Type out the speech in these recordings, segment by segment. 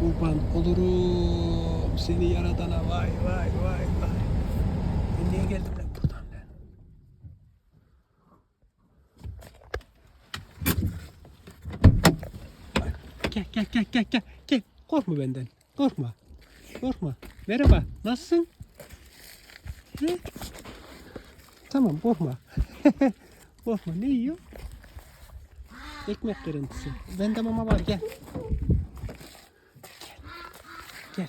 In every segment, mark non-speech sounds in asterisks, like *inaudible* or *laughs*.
Kurban olurum seni yaradana vay vay vay vay. Ben niye geldim lan buradan lan? Gel gel gel gel gel gel. Korkma benden. Korkma. Korkma. Merhaba. Nasılsın? He? Tamam korkma. *laughs* korkma. Ne yiyor? Ekmek kırıntısı. Bende mama var gel. Gel. Gel.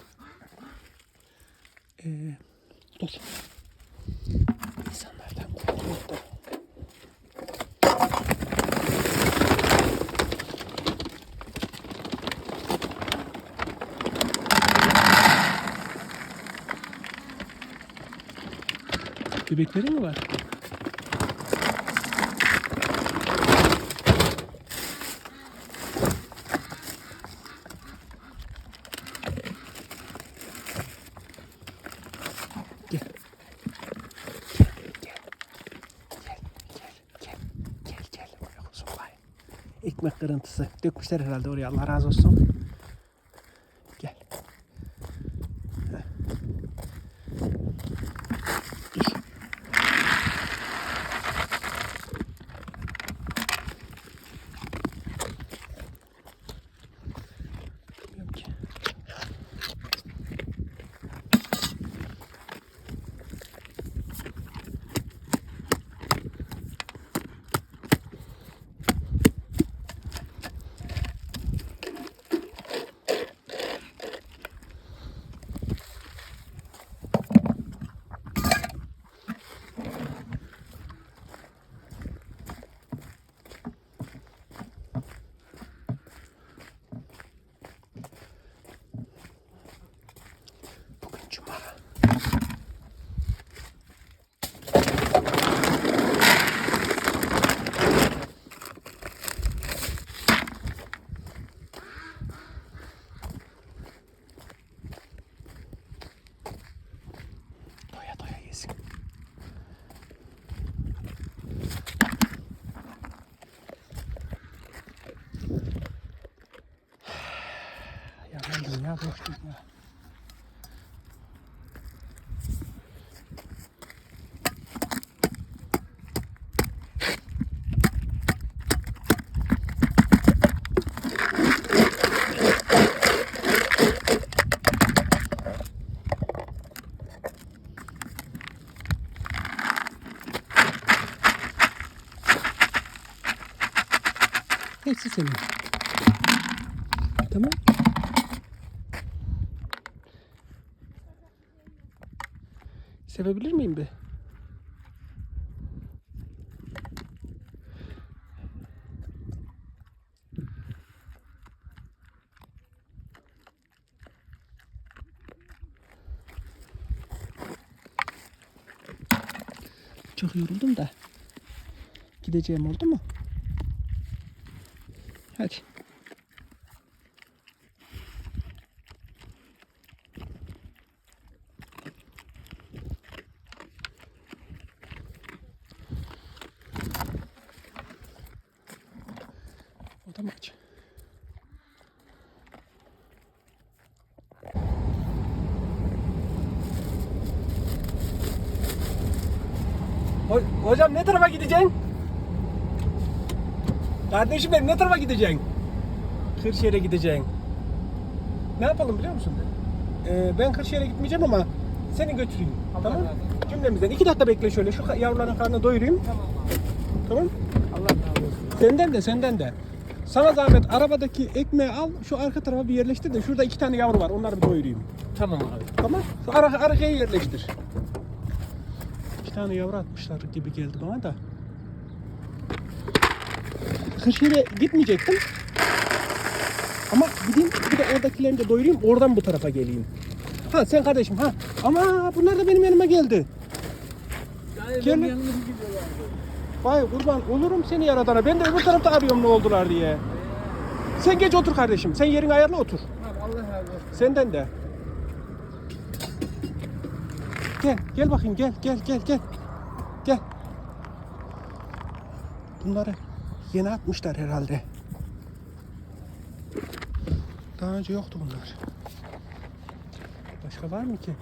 Ee, dur. İnsanlardan korkuluk da. Bebekleri mi var? Gel. Gel, gel. Gel, gel, gel. Gel, gel. Buraya kuzum vay. Ekmek kırıntısı. Dökmüşler herhalde oraya. Allah razı olsun. Gel. Heh. Dur. Bilmiyorum ki. Bugün cuma. Doya doya yesin. Ya ben ya boşluk ya. Hepsi senin. Tamam. Sevebilir miyim bir? Çok yoruldum da. Gideceğim oldu mu? Hadi. O da mı aç? Ho- Hocam ne tarafa gideceksin? Kardeşim benim ne tarafa gideceksin? Kırşehir'e gideceksin. Ne yapalım biliyor musun? Ee, ben Kırşehir'e gitmeyeceğim ama seni götüreyim. tamam? razı olsun. Cümlemizden. iki dakika bekle şöyle. Şu yavruların karnını doyurayım. Tamam. Tamam? Allah razı olsun. Senden de senden de. Sana zahmet arabadaki ekmeği al şu arka tarafa bir yerleştir de şurada iki tane yavru var onları bir doyurayım. Tamam abi. Tamam. Şu ara, arkaya yerleştir. Tane yavru atmışlar gibi geldi bana da. Kırşehir'e gitmeyecektim. Ama gideyim bir de oradakilerini de doyurayım oradan bu tarafa geleyim. Ha sen kardeşim ha. Ama bunlar da benim yanıma geldi. Yani Gel. Vay kurban olurum seni yaradana. Ben de öbür tarafta arıyorum ne oldular diye. Sen geç otur kardeşim. Sen yerin ayarla otur. Abi Allah razı olsun. Senden de. Gel, gel bakayım gel, gel, gel, gel. Gel. Bunları yeni atmışlar herhalde. Daha önce yoktu bunlar. Başka var mı ki?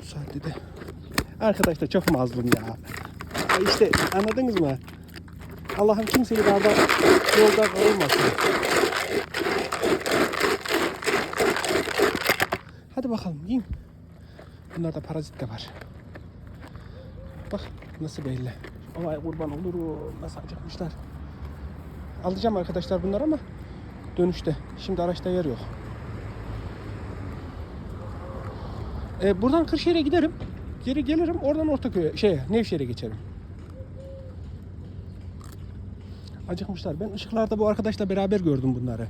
Bu saatte de. Arkadaşlar çok mazlum ya. İşte anladınız mı? Allah'ım kimseyi darda yolda olmasın. Hadi bakalım yiyin. Bunlarda parazit de var. Bak nasıl belli. Vay kurban olurum. Nasıl acıkmışlar. Alacağım arkadaşlar bunları ama dönüşte. Şimdi araçta yer yok. Ee, buradan Kırşehir'e giderim. Geri gelirim. Oradan Ortaköy'e, şeye, Nevşehir'e geçerim. Acıkmışlar. Ben ışıklarda bu arkadaşla beraber gördüm bunları.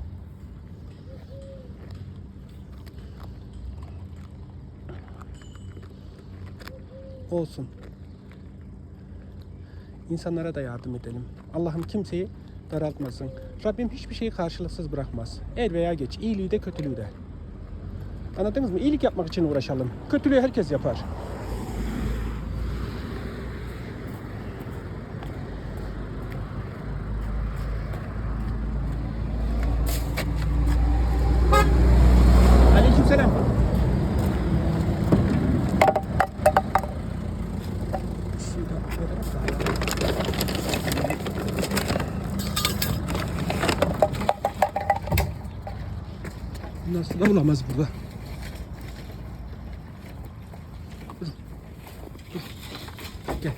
Olsun. İnsanlara da yardım edelim. Allah'ım kimseyi daraltmasın. Rabbim hiçbir şeyi karşılıksız bırakmaz. Er veya geç. iyiliği de kötülüğü de. Anladınız mı? İyilik yapmak için uğraşalım. Kötülüğü herkes yapar. Bulamaz burada. Dur. Dur. Gel.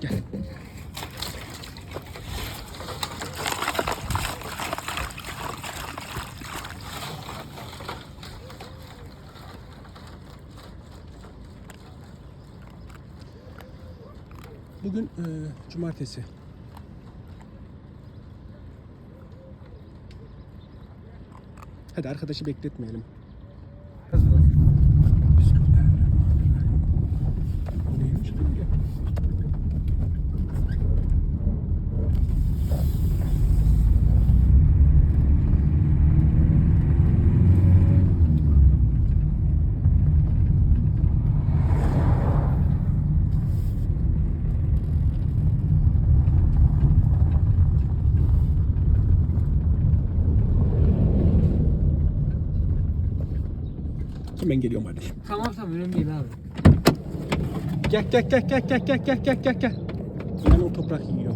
Gel. Bugün e, cumartesi. Hadi arkadaşı bekletmeyelim. Hemen geliyorum hadi. Tamam tamam önemli değil abi. Gel gel gel gel gel gel gel gel gel gel. Ben o toprak yiyor.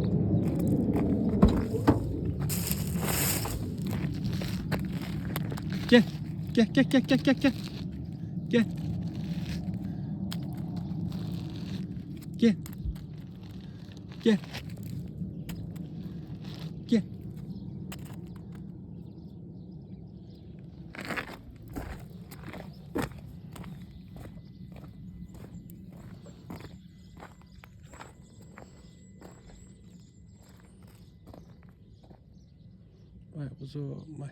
Gel gel gel gel gel gel. Gel. Gel. Gel. Gel. Vay kuzum vay.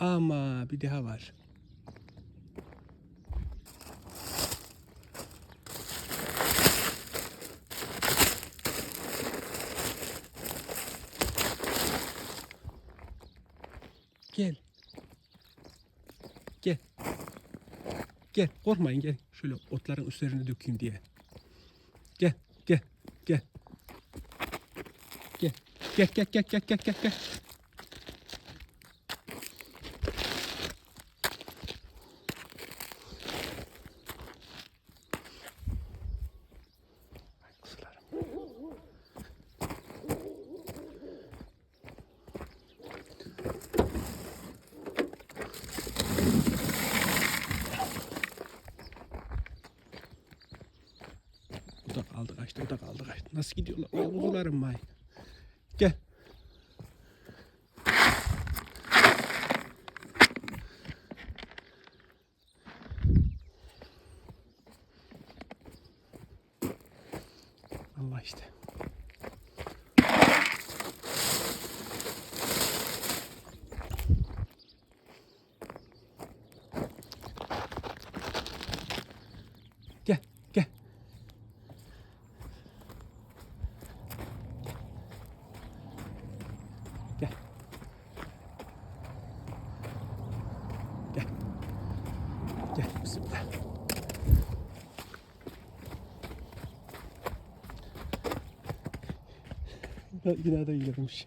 Ama bir daha var. Gel. Gel. Gel korkmayın gel. Şöyle otların üstlerine dökeyim diye. Gel gel gel. Gel gel gel gel gel gel gel. O da kaldı kaçtı, o da kaldı kaçtı. Nasıl gidiyorlar? Vay kuzularım vay. Gel. Allah işte. Gel, gel. Gel. Gel. Gel bismillah. Yine de gidermiş.